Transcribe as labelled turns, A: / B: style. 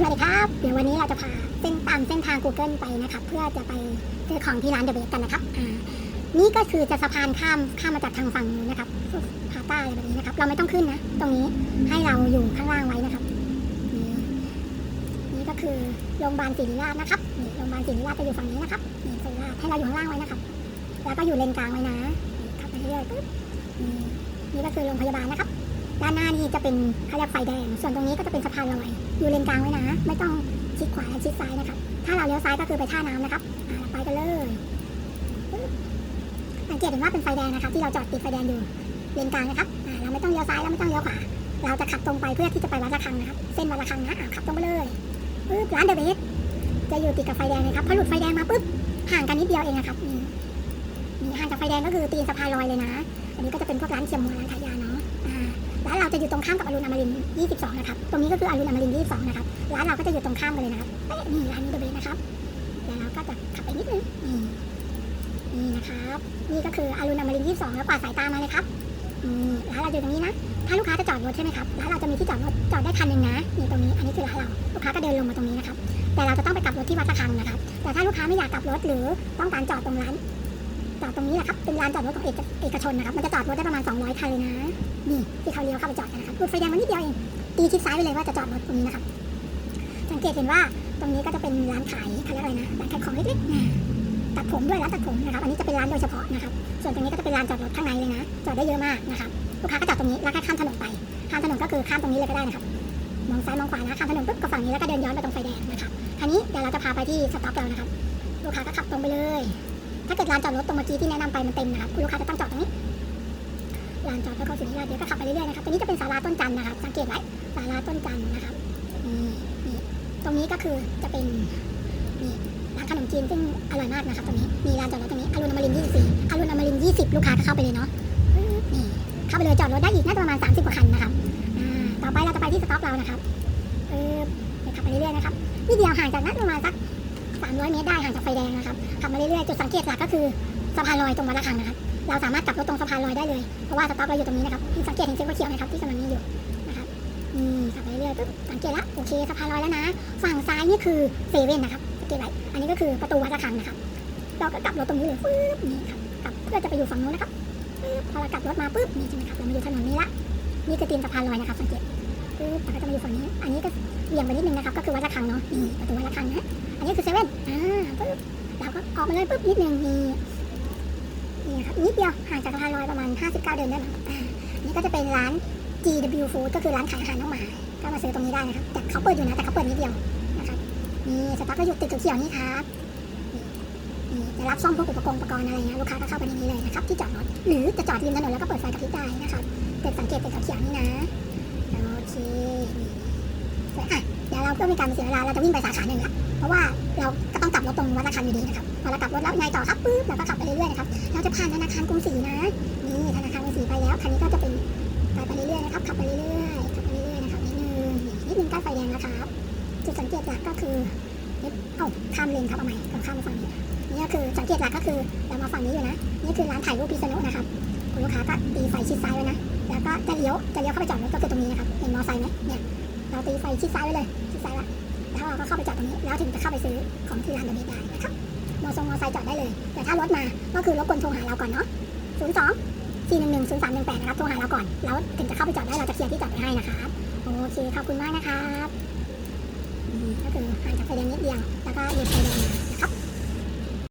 A: สวัสดีครับ เดี๋ยววันนี้เราจะพาเส้นตามเส้นทาง Google ไปนะครับ เพื่อจะไปซื้อของที่ร้านเดอะเบสกันนะครับอ่านี่ก็คือจะสะพานข้ามข้ามมาจากทางฝั่งนู้นนะครับพาต้าอะไรแบบนี้นะครับ เราไม่ต้องขึ้นนะ ตรงนี้ให้เราอยู่ข้างล่างไว้นะครับ นี่นี่ก็คือโรงพยาบาลศิริราชนะครับนี่โรงพยาบาลศิริราชจะอยู่ฝั่งนี้นะครับนี่ศิริราชให้เราอยู่ข้างล่างไว้นะครับ แล้วก็อยู่เลนกลางไว้นะขับไปเรื่อยๆปึ๊บนี่นี่ก็คือโรงพยาบาลนะครับ ด้านหน้านี่จะเป็นเขาเรียกไฟแดง ส่วนตรงนี้ก็จะเป็นสะพานลอย อยู่เลนกลางไว้นะ ไม่ต้องชิดขวาและชิดซ้ายนะครับ ถ้าเราเลี้ยวซ้ายก็คือไปท่าน้ำนะครับไปกันเลยสังเกตเห็นว่าเป็นไฟแดงนะครับ ที่เราจอดติดไฟแดงอยู่เลนกลางนะครับเราไม่ต้องเลี้ยวซ้ายแล้วไม่ต้องเลี้ยวขวา เราจะขับตรงไปเพื่อที่จะไปวัดระฆังนะครับ เส้นวัดระฆังนะขับตรงไปเลยปึ๊บร้านเดอะเบสจะอยู่ติดกับไฟแดงเลยครับพอหลุดไฟแดงมาปุ๊บห่างกันนิดเดียวเองนะครับนี่ห่างจากไฟแดงก็คือตีนสะพานลอยเลยนะ อันนี้ก็จะเป็นพวกร้านเชียมมัวร้านขายยาเนาะ ร้านเราจะอยู่ตรงข้ามกับอรุณอมรินทร์22 นะครับ ตรงนี้ก็คืออรุณอมรินทร์22 นะครับ ร้านเราก็จะอยู่ตรงข้ามกันเลยนะครับเอ๊ะนี่ร้านนี้เดอะเบสนะครับเดี๋ยวเราก็จะขับไปนิดนึง นี่ นี่นะครับ นี่ก็คืออรุณอมรินทร์22 แล้วกวาดสายตามาเลยครับร้านเราอยู่ตรงนี้นะ ถ้าลูกค้าจะจอดรถใช่ไหมครับ ร้านเราจะมีที่จอดรถจอดได้คันหนึ่งนะ นี่ตรงนี้ อันนี้คือร้านเรา ลูกค้าก็เดินลงมาตรงนี้นะครับ แต่เราจะต้องไปกลับรถที่วัดระฆังนะครับ แต่ถ้าลูกค้าไม่อยากกลับรถหรือต้องการจอดตรงร้าน จอดตรงนี้แหละครับ เป็นลานจอดรถของเอกเอกชนนะครับ มันจะจอดรถได้ประมาณ 200คันเลยนะ นี่ที่เขาเลี้ยวเข้าไปจอดกันนะครับรถไฟแดงมันนิดเดียวเอง ตีชิดซ้ายไปเลยว่าจะจอดรถตรงนี้นะครับ สังเกตเห็นว่าตรงนี้ก็จะเป็นร้านขายเขาเรียกอะไรนะ ร้านขายของเล็กๆนะตัดผมด้วยร้านตัดผมนะครับ อันนี้จะเป็นร้านโดยเฉพาะนะครับ ส่วนตรงนี้ก็จะเป็นลานจอดรถข้างในเลยนะ จอดได้เยอะมากนะครับ ลูกค้าก็จอดตรงนี้แล้วก็ข้ามถนนไป ข้ามถนนก็คือข้ามตรงนี้เลยก็ได้นะครับ มองซ้ายมองขวานะข้ามถนนปุ๊บก็ฝั่งนี้แล้วก็เดินย้อนไปตรงไฟแดงนะครับ คราวนี้เดี๋ยวเราจะพาไปที่สต็อปเรานะครับ ลูกค้าก็ขับตรงไปเลย ถ้าเกิดลานจอดรถตรงเมื่อกี้ที่แนะนำไปมันเต็มนะครับคุณลูกค้าจะต้องจอดตรงนี้ลานจอดพระโคศิริราชเดี๋ยวก็ขับไปเรื่อยๆนะครับตรงนี้จะเป็นศาลาต้นจันทร์นะครับ สังเกตไว้ศาลาต้นจันทร์นะครับนี่นี่ตรงนี้ก็คือจะเป็นนี่ร้านขนมจีนซึ่งอร่อยมากนะครับตรงนี้มีลานจอดรถตรงนี้อรุณอมรินทร์24อรุณอมรินทร์20ลูกค้าก็เข้าไปเลยเนาะนี่เข้าไปเลยจอดรถได้อีกน่าจะประมาณ30กว่าคันนะครับต่อไปเราจะไปที่สต็อปเรานะครับเออขับไปเรื่อยๆนะครับนี่เดียวห่างจากนั้นประมาณสัก 300 เมตรได้ห่างจากไฟแดงนะครับขับมาเรื่อยๆจุดสังเกตหลักก็คือสะพานลอยตรงวัดระฆังนะครับเราสามารถกลับรถตรงสะพานลอยได้เลยเพราะว่าสต็อปเราอยู่ตรงนี้นะครับที่สังเกตเห็นเส้นเขียวนะครับที่กำลังนี้อยู่นะครับอืมขับไปเรื่อยๆปุ๊บสังเกตละโอเคสะพานลอยแล้วนะ ฝั่งซ้ายนี่คือเซเว่นนะครับสังเกตไว้อันนี้ก็คือประตูวัดระฆังนะครับ เราก็กลับรถตรงนี้เลยปุ๊บนี่ครับกลับเพื่อจะไปอยู่ฝั่งนู้นนะครับปุ๊บพอเรากลับรถมาปุ๊บนี่ใช่ไหมครับเรามาอยู่ถนนนี้ละนี่คือตีนสะพานลอยนะครับสังเกตปุ๊บเราก็จะมาอยู่ฝั่งนี้ อันนี้ก็เบี่ยงไปนิดนึงนะครับก็คือวัดระฆังเนาะนี่ประตูวัดระฆังนะ นนี้คือเซเว่นอ่าปุ๊บเราก็ออกมาเลยปุ๊บนิดนึงนี่นี่ครับนิดเดียวห่างจากสะพานลอยประมาณ 59 เดินได้มั้งอ่านี่ก็จะเป็นร้าน GW Food ก็คือร้านขายอาหารน้องหมาก็มาซื้อตรงนี้ได้นะครับแต่เขาเปิดอยู่นะแต่เขาเปิดนิดเดียวนะครับนี่สต็อกก็อยู่ติดเขียวนี่ครับนี่จะรับซ่อมพวกอุปกรณ์อุปกรณ์อะไรเงี้ยลูกค้าก็เข้าไปในนี้เลยนะครับที่จอดรถหรือจะจอดริมถนนแล้วก็เปิดไฟกระพริบได้นะครับตึกสังเกตตึกเขียวนี่นะโอเคนี่ อะเดี๋ยวเราเพื่อไม่การเสียเวลาเราจะวิ่งไปสาขาหนึ่งละเพราะว่าเราก็ต้องกลับรถตรงวัดระฆังอยู่ดีนะครับพอเรากลับรถแล้วงไงต่อครับปุ๊บเราก็ขับไปเรื่อยๆนะครับเราจะผ่านธนาคารกรุงศรีนะนี่ธนาคารกรุงศรีไปแล้วคันนี้ก็จะเป็นไปไปเรื่อยๆนะครับขับไปเรื่อยๆขับไปเรื่อยๆนะครับนิดนึงนี่นิดนึงใกล้ไฟแดงแล้วครับจุดสังเกตหลักก็คือเอ๊ะเอ้าข้ามเลนครับเอาใหม่เราข้ามมาฝั่งนี้นี่ก็คือสังเกตหลักก็คือเรามาฝั่งนี้อยู่นะนี่คือร้านถ่ายรูปพิษณุนะครับคุณลูกค้าก็ตีไฟชิดซ้ายไว้นะแล้วก็จะเลี้ยวจะเลี้ยวเข้าไปจอดรถก็คือตรงนี้นะครับเห็นมอไซค์ไหมเนี่ย เราตีไฟชิดซ้ายไว้เลยชิดซ้ายละแล้วเราก็เข้าไปจอดตรงนี้แล้วถึงจะเข้าไปซื้อของที่ร้านเดอะเบสได้นะครับมอทรงมอไซค์จอดได้เลย แต่ถ้ารถมาก็คือรบกวนโทรหาเราก่อนเนาะ02 411 0318นะครับโทรหาเราก่อนแล้วถึงจะเข้าไปจอดได้เราจะเคลียร์ที่จอดไปให้นะครับโอเคขอบคุณมากนะครับก็คือห่างจากไฟแดงนิดเดียวแล้วก็หยุดไฟแดงนะครับ